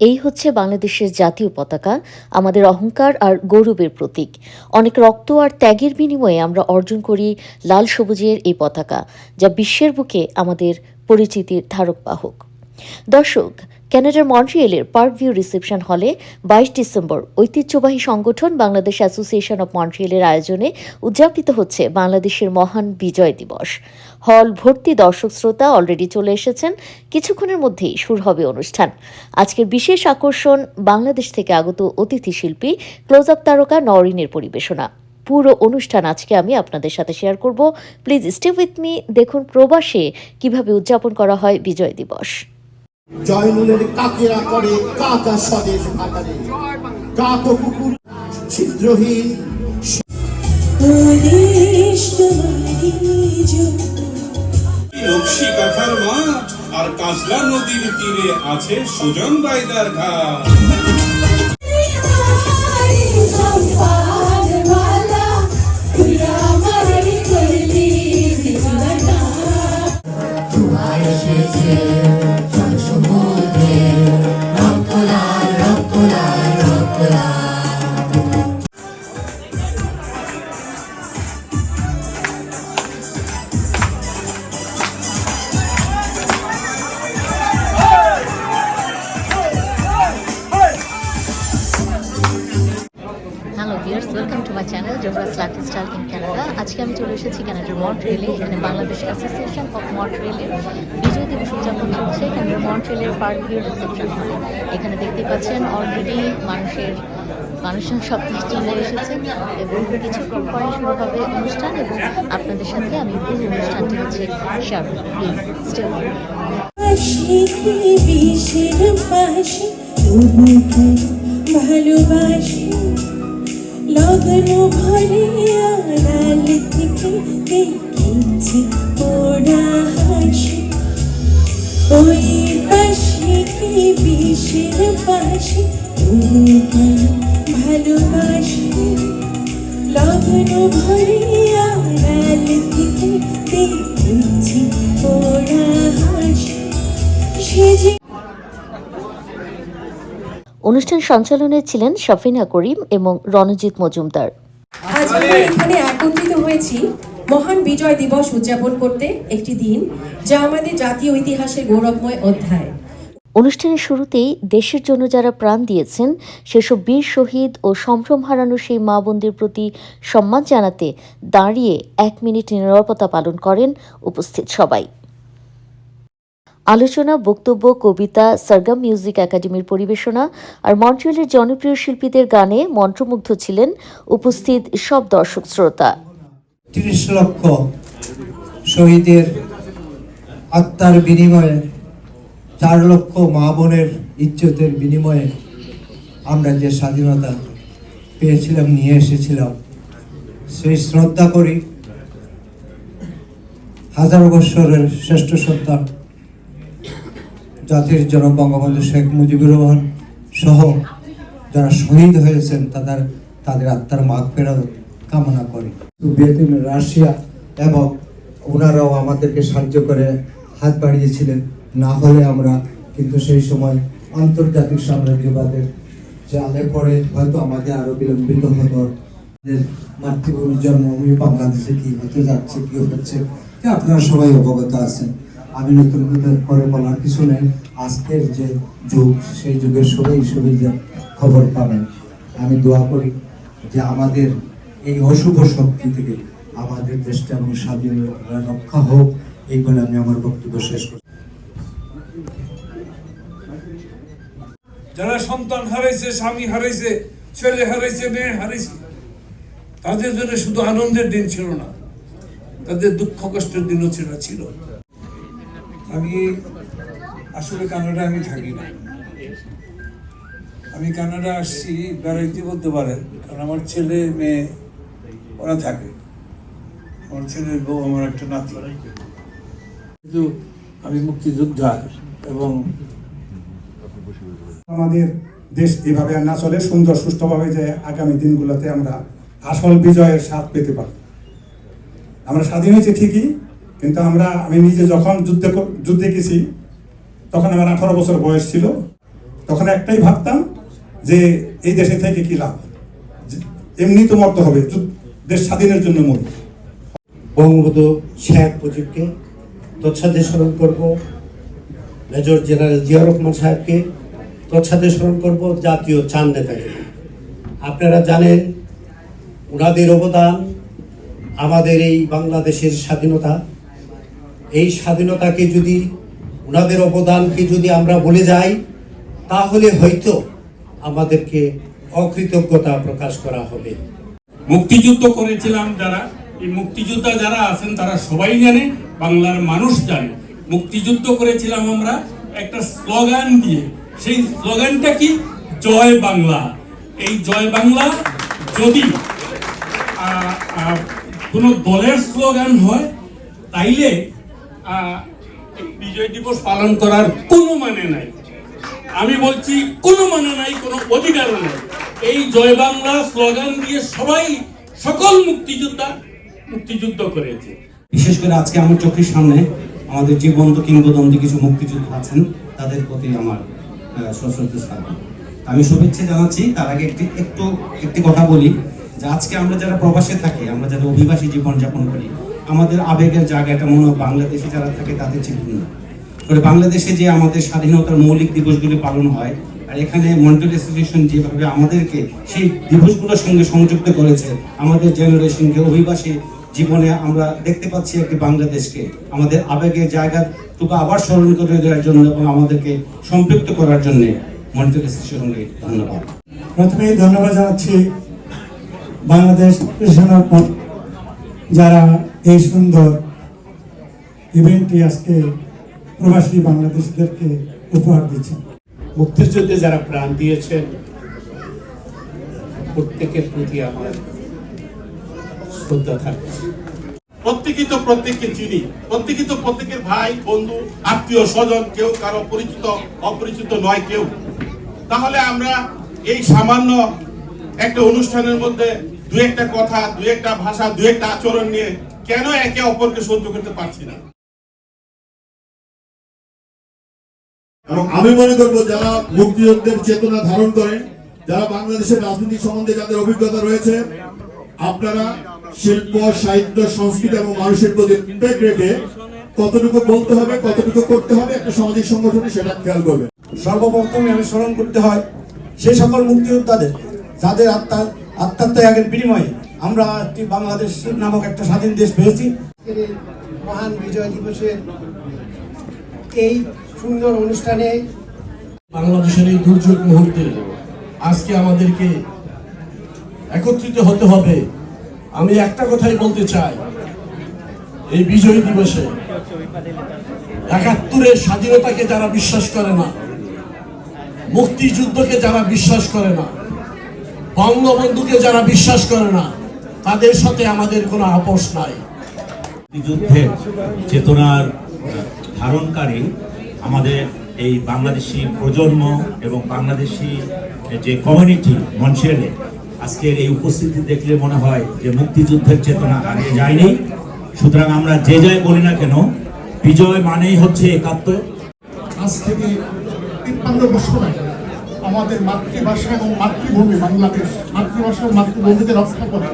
এই হচ্ছে বাংলাদেশের জাতীয় পতাকা, আমাদের অহংকার আর গৌরবের প্রতীক। অনেক রক্ত আর ত্যাগের বিনিময়ে আমরা অর্জন করি লাল সবুজের এই পতাকা, যা বিশ্বের বুকে আমাদের পরিচিতির ধারক বাহক। দর্শক, ক্যানাডার মন্ট্রিয়েলের পার্ক ভিউ রিসেপশন হলে বাইশ ডিসেম্বর ঐতিহ্যবাহী সংগঠন বাংলাদেশ অ্যাসোসিয়েশন অব মন্ট্রিয়েলের আয়োজনে উদযাপিত হচ্ছে বাংলাদেশের মহান বিজয় দিবস। হল ভর্তি দর্শক শ্রোতা অলরেডি চলে এসেছেন। কিছুক্ষণের মধ্যেই শুরু হবে অনুষ্ঠান। আজকের বিশেষ আকর্ষণ বাংলাদেশ থেকে আগত অতিথি শিল্পী ক্লোজ আপ তারকা নরিনের পরিবেশনা। পুরো অনুষ্ঠান আজকে আমি আপনাদের সাথে শেয়ার করব। প্লিজ স্টে উইথ মি দেখুন প্রবাসে কীভাবে উদযাপন করা হয় বিজয় দিবস। জয়নুলের কাকেরা করে, কাকা স্বদেশ কাক কুকুর ছিদ্রহীন। নকশি কাঁথার মাঠ আর কাজলা নদীর তীরে আছে সুজন বাইদার ঘাট। চ্যানেল জোবরাস লাইফস্টাইল ইন কানাডা আজকে আমি চলে এসেছি কানাডার মন্ট্রিয়েলে এখানে বাংলাদেশ অ্যাসোসিয়েশন অফ মন্ট্রিয়েলের বিজয় দিবস উদযাপন চলছে কানাডার মন্ট্রিয়েলের পার্ক ভিউ রিসেপশন হলে এখানে দেখতে পাচ্ছেন অলরেডি মানুষের, মানুষজন সব কিছু চলে এসেছে এবং কিছুক্ষণ পরে শুরু হবে অনুষ্ঠান এবং আপনাদের সাথে আমি পুরো অনুষ্ঠানটি হচ্ছে শেয়ার প্লিজ স্টে পাশে বিষের পাশে তবু কেন ভালোবাসি। লগ্ন ভরে আড়াল থেকে দেখেছি ওরা হাসি। ভালোবাসি? লগ্ন ভরে অনুষ্ঠান সঞ্চালনে ছিলেন শফিনা করিম এবং রণজিৎ মজুমদার। আজ আমরা এখানে একত্রিত হয়েছি মহান বিজয় দিবস উদযাপন করতে একটি দিন যা আমাদের জাতীয় ইতিহাসের গৌরবময় অধ্যায়। অনুষ্ঠানের শুরুতেই দেশের জন্য যারা প্রাণ দিয়েছেন সেসব বীর শহীদ ও সম্ভ্রম হারানো সেই মা বোনদের প্রতি সম্মান জানাতে দাঁড়িয়ে এক মিনিট নিরাপত্তা পালন করেন উপস্থিত সবাই। আলোচনা, বক্তব্য, কবিতা, সরগম মিউজিক একাডেমির পরিবেশনা আর মন্ট্রিয়ালের জনপ্রিয় শিল্পীদের গানে মন্ত্রমুগ্ধ ছিলেন উপস্থিত সব দর্শক শ্রোতা। লক্ষ শহীদের আত্মার বিনিময়ে, চার লক্ষ মা বোনের ইজ্জতের বিনিময়ে আমরা যে স্বাধীনতা পেয়েছিলাম, নিয়ে এসেছিলাম, সেই শ্রদ্ধা করি। হাজার বৎসরের শ্রেষ্ঠ সন্তান জাতির জনক বঙ্গবন্ধু শেখ মুজিবুর রহমান সহ যারা শহীদ হয়েছেন, তাদের তাদের আত্মার মাগ ফেরত কামনা করি। সোভিয়েত রাশিয়া এবং ওনারাও আমাদেরকে সাহায্য করে হাত বাড়িয়েছিলেন। না হলে আমরা কিন্তু সেই সময় আন্তর্জাতিক সাম্রাজ্যবাদের জালে পড়ে হয়তো আমাদের আরও বিলম্বিত হতো। আমাদের মাতৃভূমির জন্মভূমি বাংলাদেশে কি হতে যাচ্ছে, কি হচ্ছে আপনারা সবাই অবগত আছেন। আমি নতুন করে বলার কিছু নেই। আজকের যে যুগ, সেই যুগের সবাই সুবিধা খবর পাবেন। আমি দোয়া করি যে আমাদের এই অশুভ শক্তি থেকে আমাদের দেশটা এবং স্বাধীনতা রক্ষা হোক, এই আমি আমার বক্তব্য শেষ করছি। যারা সন্তান হারাইছে, স্বামী হারাইছে, ছেলে হারাইছে, মেয়ে হারাইছে, তাদের জন্য শুধু আনন্দের দিন ছিল না, তাদের দুঃখ কষ্টের দিনও ছিল ছিল। আমি আসলে কানাডা আমি থাকি না। আমি কানাডা আসছি, বেড়াইতে বলতে পারেন, কারণ আমার ছেলে, মেয়ে, ওরা থাকে। আমার ছেলের বউ, আমার একটা নাতি কিন্তু আমি মুক্তিযোদ্ধা এবং আমাদের দেশ এভাবে আর না চলে, সুন্দর সুস্থভাবে যে আগামী দিনগুলোতে আমরা আসল বিজয়ের স্বাদ পেতে পারি আমরা স্বাধীন হয়েছি ঠিকই কিন্তু আমরা, আমি নিজে যখন যুদ্ধে যুদ্ধে গেছি, তখন আমার আঠারো বছর বয়স ছিল। তখন একটাই ভাবতাম যে এই দেশে থেকে কি লাভ? এমনি তো মরতে হবে দেশ স্বাধীনের জন্য মরব বঙ্গবন্ধু শেখ মুজিবকে তৎসাধ্যে স্মরণ করব, মেজর জেনারেল জিয়া রহমান সাহেবকে তৎসাধ্যে স্মরণ করব, জাতীয় চাঁদ নেতাকে। আপনারা জানেন ওনাদের অবদান আমাদের এই বাংলাদেশের স্বাধীনতা। এই স্বাধীনতাকে যদি ওনাদের অবদানকে যদি আমরা বলে যাই, তাহলে হয়তো আমাদেরকে অকৃতজ্ঞতা প্রকাশ করা হবে। মুক্তিযুদ্ধ করেছিলাম যারা। এই মুক্তিযোদ্ধা যারা আছেন, তারা সবাই জানে, বাংলার মানুষ জানে। মুক্তিযুদ্ধ করেছিলাম আমরা একটা স্লোগান দিয়ে। সেই স্লোগানটা কি? জয় বাংলা। এই জয় বাংলা যদি কোনো দলের স্লোগান হয়, তাইলে বিজয় দিবস পালন করার কোনো মানে নাই। আমি বলছি, কোনো মানে নাই, কোনো অধিকারও নাই। এই জয় বাংলা স্লোগান দিয়ে সবাই, সকল মুক্তিযোদ্ধা মুক্তিযুদ্ধ করেছে। বিশেষ করে আজকে আমার চোখের সামনে আমাদের জীবন্ত কিংবদন্তি কিছু মুক্তিযোদ্ধা আছেন, তাদের প্রতি আমার সশ্রদ্ধ আমি শুভেচ্ছা জানাচ্ছি, তার আগে একটি, একটু, একটি কথা বলি যে আজকে আমরা যারা প্রবাসে থাকি, আমরা যারা অভিবাসী জীবন যাপন করি আমাদের আবেগের জায়গাটা মনে হয় বাংলাদেশে যারা থাকে তাদের ছিল না তবে বাংলাদেশে যে আমাদের স্বাধীনতার মৌলিক দিবসগুলি পালন হয়, আর এখানে মন্ট্রিয়াল অ্যাসোসিয়েশন যেভাবে আমাদেরকে সেই দিবসগুলোর সঙ্গে সংযুক্ত করেছে, আমাদের জেনারেশনকে, অভিবাসী জীবনে আমরা দেখতে পাচ্ছি একটি বাংলাদেশকে। আমাদের আবেগের জায়গাটুকু আবার স্মরণ করে দেওয়ার জন্য এবং আমাদেরকে সম্পৃক্ত করার জন্য মন্ট্রিয়াল অ্যাসোসিয়েশনকে ধন্যবাদ। প্রথমে ধন্যবাদ জানাচ্ছি বাংলাদেশ যারা এই সুন্দর ইভেন্টটি আজকে প্রবাসী বাংলাদেশিদেরকে উপহার দিচ্ছেন মুক্তিযুদ্ধে যারা প্রাণ দিয়েছেন, প্রত্যেকের প্রতি আমার শ্রদ্ধা থাকবে। প্রত্যেকেই তো প্রত্যেককে চিনি, প্রত্যেকেই তো প্রত্যেকের ভাই, বন্ধু, আত্মীয় স্বজন, কেউ কারও পরিচিত, অপরিচিত নয় কেউ। তাহলে আমরা এই সামান্য একটা অনুষ্ঠানের মধ্যে দু একটা কথা, দু একটা ভাষা, দু একটা আচরণ নিয়ে কেন একে অপরকে সহ্য করতে পারছি না? এবং আমি মনে করব যারা মুক্তিযুদ্ধের চেতনা ধারণ করেন যারা বাংলাদেশের রাজনীতি সম্বন্ধে যাদের অভিজ্ঞতা রয়েছে আপনারা শিল্প সাহিত্য সংস্কৃতি এবং মানুষের প্রতি উদ্বেগ রেখে কতটুকু বলতে হবে কতটুকু করতে হবে একটা সামাজিক সংগঠনে সেটা খেয়াল করবে সর্বপ্রথমে আমি স্মরণ করতে হয় সেই সকল মুক্তিযোদ্ধাদের যাদের আত্মার আত্মার ত্যাগের বিনিময়ে আমরা একটি বাংলাদেশ নামক একটা স্বাধীন দেশ পেয়েছি। মহান বিজয় দিবসের এই সুন্দর অনুষ্ঠানে বাংলাদেশের এই দুর্যোগ মুহূর্তে আজকে আমাদেরকে একত্রিত হতে হবে। আমি একটা কথাই বলতে চাই এই বিজয় দিবসে একাত্তরের স্বাধীনতাকে যারা বিশ্বাস করে না মুক্তিযুদ্ধকে যারা বিশ্বাস করে না বঙ্গবন্ধুকে যারা বিশ্বাস করে না তাদের সাথে আমাদের কোনো আপোষ নাই। মুক্তিযুদ্ধের চেতনার ধারণকারী আমাদের এই বাংলাদেশি প্রজন্ম এবং বাংলাদেশি যে কমিউনিটি মনসেলে আজকের এই উপস্থিতি দেখলে মনে হয় যে মুক্তিযুদ্ধের চেতনা হারিয়ে যায়নি। সুতরাং আমরা যে যাই বলি না কেন বিজয় মানেই হচ্ছে একাত্তর। আজ থেকে তিপ্পান্ন বছর আগে আমাদের মাতৃভাষা এবং মাতৃভূমি বাংলাদেশ। মাতৃভাষা ও মাতৃভূমিকে রক্ষা করে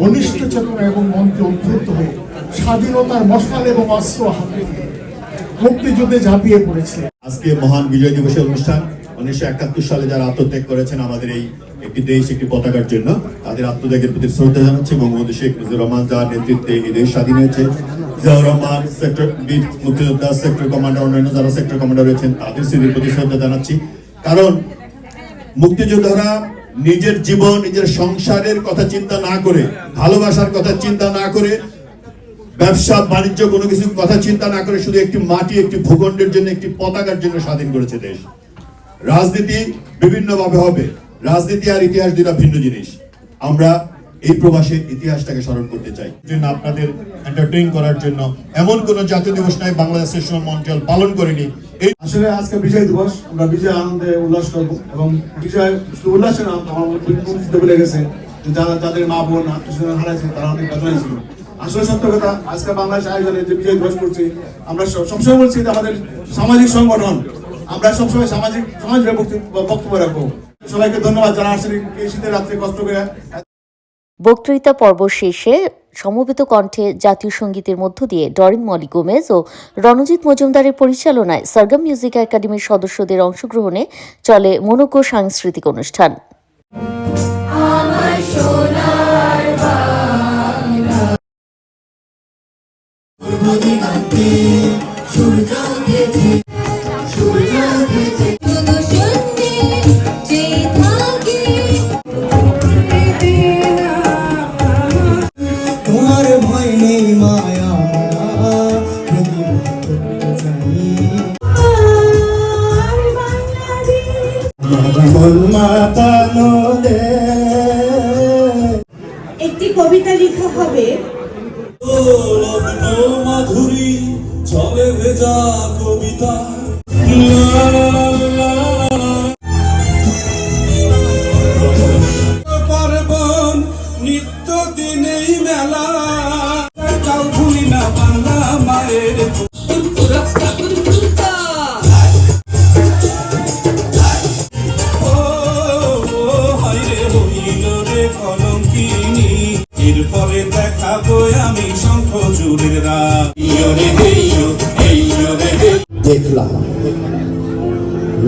ঘনিষ্ঠ চেতনা এবং মন্ত্রে উদ্বুদ্ধ হয়ে স্বাধীনতার মশাল এবং অস্ত্র হাতে মুক্তিযুদ্ধে ঝাঁপিয়ে পড়েছে। আজকে মহান বিজয় দিবসের অনুষ্ঠান। উনিশশো একাত্তর সালে যারা আত্মত্যাগ করেছেন আমাদের এই একটি দেশ, একটি পতাকার জন্য, তাদের আত্মত্যাগের প্রতি শ্রদ্ধা জানাচ্ছি। বঙ্গবন্ধু শেখ মুজিবুর রহমান যার নেতৃত্বে এই দেশ স্বাধীন হয়েছে। জিয়াউর রহমান, সেক্টর বীর মুক্তিযোদ্ধা, সেক্টর কমান্ডার, অন্যান্য যারা সেক্টর কমান্ডার রয়েছেন, তাদের স্মৃতির প্রতি শ্রদ্ধা জানাচ্ছি। কারণ মুক্তিযোদ্ধারা নিজের জীবন, নিজের সংসারের কথা চিন্তা না করে, ভালোবাসার কথা চিন্তা না করে, ব্যবসা, বাণিজ্য কোনো কিছু কথা চিন্তা না করে শুধু একটি মাটি, একটি ভূখণ্ডের জন্য, একটি পতাকার জন্য স্বাধীন করেছে দেশ। রাজনীতি বিভিন্নভাবে হবে। রাজনীতি আর ইতিহাস দুটা ভিন্ন জিনিস। আমরা এই প্রবাসের ইতিহাসটাকে স্মরণ করতে চাই। জন্য আপনাদের এন্টারটেইন করার জন্য এমন কোন জাতীয় দিবস নাই বাংলাদেশ সেশন পালন করেনি। এই আসলে আজকে বিজয় দিবস, আমরা বিজয় আনন্দে উল্লাস করব এবং বিজয়, শুধু উল্লাসে না, আমার বলে গেছে যারা তাদের মা বোন আত্মীয় হারাইছে, তারা অনেক বেদনায় ছিল। আসলে সত্য কথা, আজকে বাংলাদেশ আয়োজনে যে বিজয় দিবস করছি, আমরা সবসময় বলছি যে আমাদের সামাজিক সংগঠন, আমরা সবসময় সামাজিক সমাজের বক্তব্য রাখব। সবাইকে ধন্যবাদ যারা এই শীতের রাত্রে কষ্ট করে। বক্তৃতা পর্ব শেষে সমবেত কণ্ঠে জাতীয় সঙ্গীতের মধ্য দিয়ে ডরিন মলি গোমেজ ও রণজিৎ মজুমদারের পরিচালনায় সার্গাম মিউজিক একাডেমির সদস্যদের অংশগ্রহণে চলে মনোজ্ঞ সাংস্কৃতিক অনুষ্ঠান। দে একটি কবিতা লেখা হবে। মাধুরী চলে ভেজা কবিতা।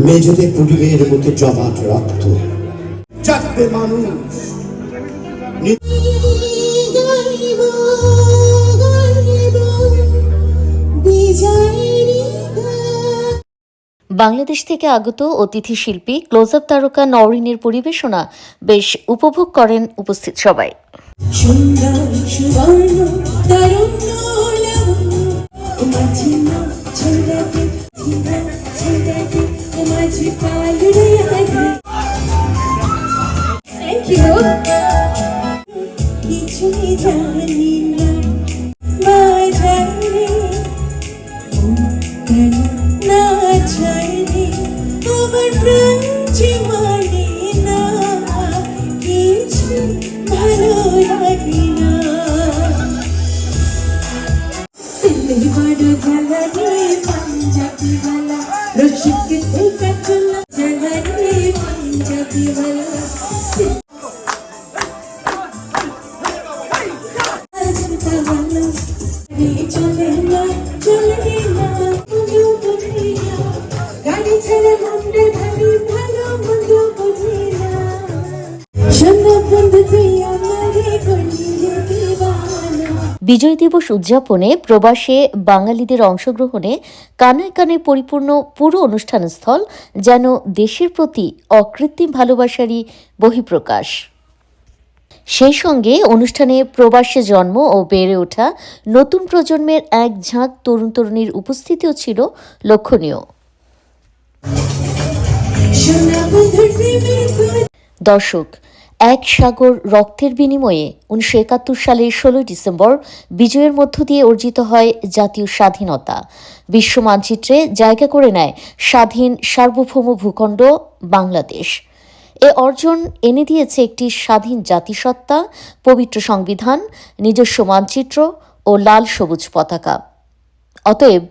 মেঝেতে পুটুকের মতো জমাট রক্ত। জাগবে মানুষ। বাংলাদেশ থেকে আগত অতিথি শিল্পী ক্লোজ আপ তারকা নওরিনের পরিবেশনা বেশ উপভোগ করেন উপস্থিত সবাই। সুন্দর মাঝি পালুরে আগে থ্যাংক ইউ কিছুই জানি না বাজারে না চাইলে আমার প্রাণ বিজয় দিবস উদযাপনে প্রবাসে বাঙালিদের অংশগ্রহণে কানায় কানায় পরিপূর্ণ পুরো অনুষ্ঠানস্থল যেন দেশের প্রতি অকৃত্রিম ভালোবাসারই বহিঃপ্রকাশ। সেই সঙ্গে অনুষ্ঠানে প্রবাসে জন্ম ও বেড়ে ওঠা নতুন প্রজন্মের এক ঝাঁক তরুণ তরুণীর উপস্থিতিও ছিল লক্ষণীয়। দর্শক এক সাগর রক্তের বিনিময়ে উনিশশো একাত্তর সালের ষোলোই ডিসেম্বর বিজয়ের মধ্য দিয়ে অর্জিত হয় জাতীয় স্বাধীনতা। বিশ্ব মানচিত্রে জায়গা করে নেয় স্বাধীন সার্বভৌম ভূখণ্ড বাংলাদেশ। এ অর্জন এনে দিয়েছে একটি স্বাধীন জাতিসত্তা, পবিত্র সংবিধান, নিজস্ব মানচিত্র ও লাল সবুজ পতাকা। অতএব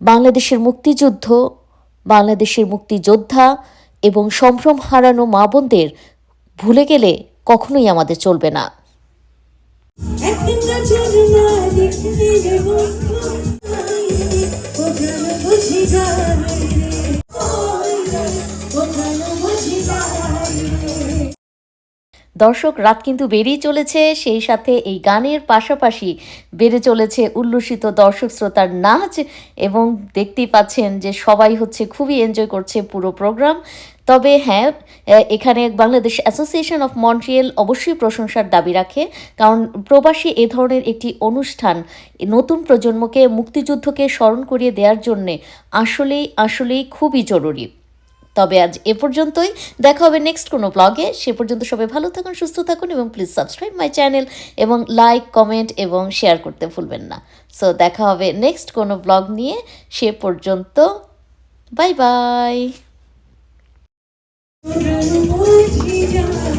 বাংলাদেশের মুক্তিযুদ্ধ, বাংলাদেশের মুক্তিযোদ্ধা এবং সম্ভ্রম হারানো মা বোনদের ভুলে গেলে কখনোই আমাদের চলবে না। দর্শক, রাত কিন্তু বেরিয়ে চলেছে। সেই সাথে এই গানের পাশাপাশি বেড়ে চলেছে উল্লসিত দর্শক শ্রোতার নাচ এবং দেখতেই পাচ্ছেন যে সবাই হচ্ছে খুবই এনজয় করছে পুরো প্রোগ্রাম তবে হ্যাঁ এখানে বাংলাদেশ অ্যাসোসিয়েশন অফ মন্ট্রিয়েল অবশ্যই প্রশংসার দাবি রাখে। কারণ প্রবাসী এ ধরনের একটি অনুষ্ঠান নতুন প্রজন্মকে মুক্তিযুদ্ধকে স্মরণ করিয়ে দেওয়ার জন্যে আসলেই আসলেই খুবই জরুরি। তবে আজ এ পর্যন্তই। দেখা হবে নেক্সট কোনো ব্লগে সে পর্যন্ত সবাই ভালো থাকুন, সুস্থ থাকুন এবং প্লিজ সাবস্ক্রাইব মাই চ্যানেল এবং লাইক কমেন্ট এবং শেয়ার করতে ভুলবেন না। সো দেখা হবে নেক্সট কোনো ব্লগ নিয়ে। সে পর্যন্ত বাই বাই বুঝি যায়